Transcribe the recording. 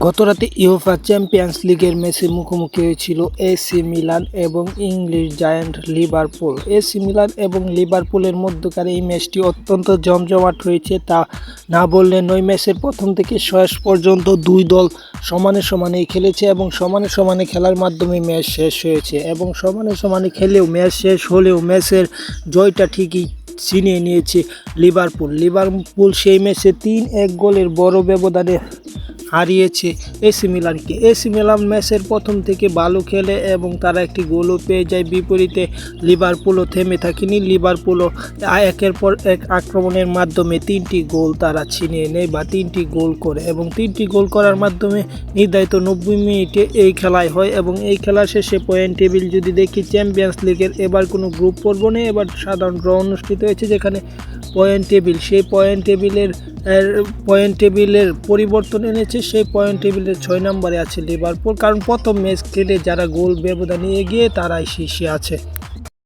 গতরাতে UEFA champions লিগের ম্যাচে মুখোমুখি হয়েছিল এসি মিলান এবং English giant Liverpool. AC Milan এবং লিভারপুলের মধ্যকার এই ম্যাচটি অত্যন্ত জমজমাট হয়েছে তা না বললে নয়। ম্যাচের প্রথম থেকে শেষ পর্যন্ত দুই দল সমানে সমানেই খেলেছে এবং সমানে সমানে খেলার মাধ্যমে ম্যাচ শেষ হয়েছে এবং সমানে সমানে খেলেও ম্যাচ শেষ হলেও ম্যাচের জয়টা ঠিকই ছিনিয়ে নিয়েছে লিভারপুল। লিভারপুল সেই ম্যাচে তিন এক গোলের বড় ব্যবধানে হারিয়েছে। এসি মিলানকে এসি মিলান ম্যাচের প্রথম থেকে ভালো খেলে এবং তারা একটি গোলও পেয়ে যায়। বিপরীতে লিভারপুলও থেমে থাকেনি। লিভারপুলও একের পর এক আক্রমণের মাধ্যমে তিনটি গোল তারা ছিনিয়ে নেয় বা তিনটি গোল করে এবং তিনটি গোল করার মাধ্যমে নির্ধারিত নব্বই মিনিটে এই খেলায় হয় এবং এই খেলা শেষে পয়েন্ট টেবিল যদি দেখি চ্যাম্পিয়ন্স লিগের এবার কোনো গ্রুপ পর্ব নেই। এবার সাধারণ ড্র অনুষ্ঠিত হয়েছে যেখানে পয়েন্ট টেবিল সেই পয়েন্ট টেবিলের পয়েন্ট টেবিলের পরিবর্তন এনেছে। সেই পয়েন্ট টেবিলের ছয় নম্বরে আছে লিভারপুল কারণ প্রথম ম্যাচ খেলে যারা গোল ব্যবধানে এগিয়ে তারাই শীর্ষে আছে।